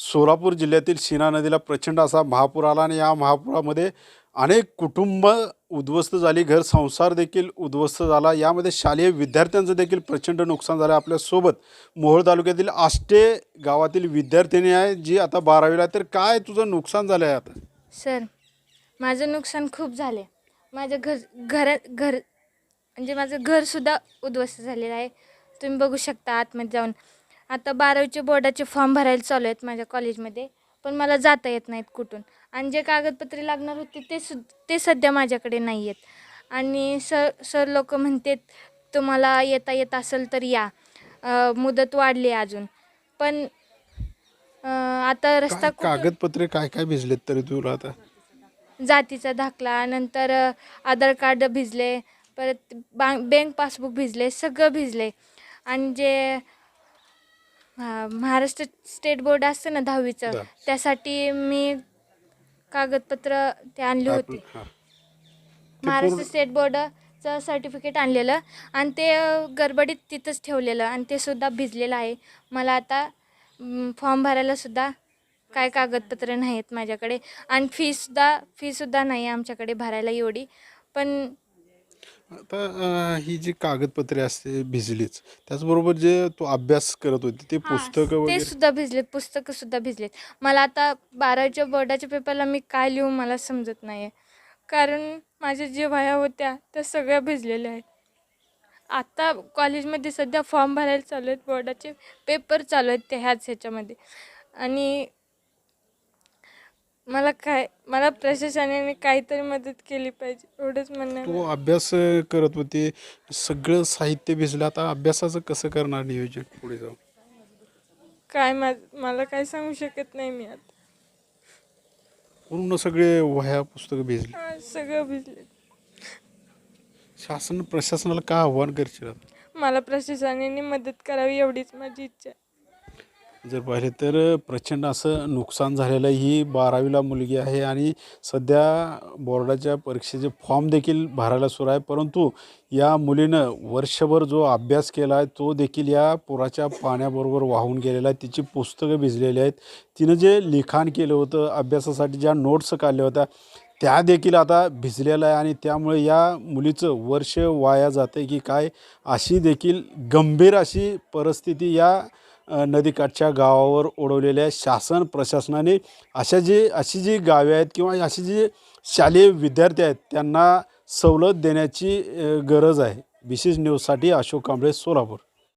सोलापूर जिल्ह्यातील शिना नदीला प्रचंड असा महापूर आला आणि या महापुरामध्ये अनेक कुटुंब उद्ध्वस्त झाली. घर संसार देखील उद्ध्वस्त झाला. यामध्ये शालेय विद्यार्थ्यांचं देखील प्रचंड नुकसान झालं. आपल्यासोबत मोहोळ तालुक्यातील आष्टे गावातील विद्यार्थिनी आहे जी आता बारावीला आहे. तर काय तुझं नुकसान झालं आहे आता? सर माझं नुकसान खूप झाले माझं घर घर घर म्हणजे माझं घरसुद्धा उद्ध्वस्त झालेलं आहे. तुम्ही बघू शकता आतमध्ये जाऊन. आता बारावीचे बोर्डाचे फॉर्म भरायला चालू आहेत माझ्या कॉलेजमध्ये पण मला जाता येत नाहीत कुठून. आणि जे कागदपत्रे लागणार होते ते सु ते सध्या माझ्याकडे नाही आहेत. आणि सर सर लोक म्हणतात तुम्हाला येता येत असेल तर या. अं, मुदत वाढली आहे अजून. पण अं, आता रस्ता काय कागदपत्रे काय काय भिजलेत तरी तुला आता? जातीचा दाखला नंतर अ, आधार कार्ड भिजले परत बा बँक पासबुक भिजले सगळं भिजले. आणि जे हा, महाराष्ट्र स्टेट बोर्ड असतं ना दहावीचं. त्यासाठी मी कागदपत्र ते आणले होते आपलं- हा. महाराष्ट्र स्टेट बोर्डचं सर्टिफिकेट आणलेलं आणि ते अ, गडबडीत तिथंच ठेवलेलं आणि ते सुद्धा भिजलेलं आहे मला आता फॉर्म भरायला सुद्धा काय कागदपत्र नाही आहेत माझ्याकडे आणि फीसुद्धा फीसुद्धा नाही आहे आमच्याकडे भरायला एवढी पण आता अं, ही जी कागदपत्रे असते भिजलीच त्याचबरोबर जे तू अभ्यास करत होती ते हां, पुस्तकं ते वगैरे सुद्धा भिजलेत पुस्तकं सुद्धा भिजलेत. मला आता बारावीच्या बोर्डाच्या पेपरला मी काय लिहू मला समजत नाही आहे कारण माझ्या जे वह्या होत्या त्या सगळ्या भिजलेल्या आहेत. आता कॉलेजमध्ये सध्या फॉर्म भरायला चालू आहेत बोर्डाचे पेपर चालू आहेत ते ह्याच ह्याच्यामध्ये. आणि मला काय मला प्रशासनाने काहीतरी मदत केली पाहिजे एवढंच म्हणणं आहे. तू अभ्यास करत होती सगळं साहित्य भिजलं आता अभ्यासाचं कसं करणार नियोजन पुढे जाऊन काय मा मला काय सांगू शकत नाही मी आता पूर्ण सगळे वह्या पुस्तकं भिजली हा, सगळं भिजले शासन प्रशासनाला काय आव्हान करशील आता? मला प्रशासनाने मदत करावी एवढीच माझी इच्छा आहे. जर पाहिले तर प्रचंड असं नुकसान झालेलं आहे. ही बारावीला मुलगी आहे आणि सध्या बोर्डाच्या परीक्षेचे फॉर्म देखील भरायला सुरू आहे. परंतु या मुलीनं वर्षभर जो अभ्यास केला आहे तो देखील या पुराच्या पाण्याबरोबर वाहून गेलेला आहे. तिची पुस्तकं भिजलेली आहेत. तिनं जे लिखाण केलं होतं अभ्यासासाठी ज्या नोट्स काढल्या होत्या त्या देखील आता भिजलेल्या आहे आणि त्यामुळे या मुलीचं वर्ष वाया जातं की काय अशी देखील गंभीर अशी परिस्थिती या नदीकाठच्या गावावर ओढवलेल्या शासन प्रशासनाने अशा जी अशी जी गावे आहेत किंवा अशी जी शालेय विद्यार्थी आहेत त्यांना सवलत देण्याची गरज आहे. विशेष न्यूजसाठी अशोक कांबळे सोलापूर.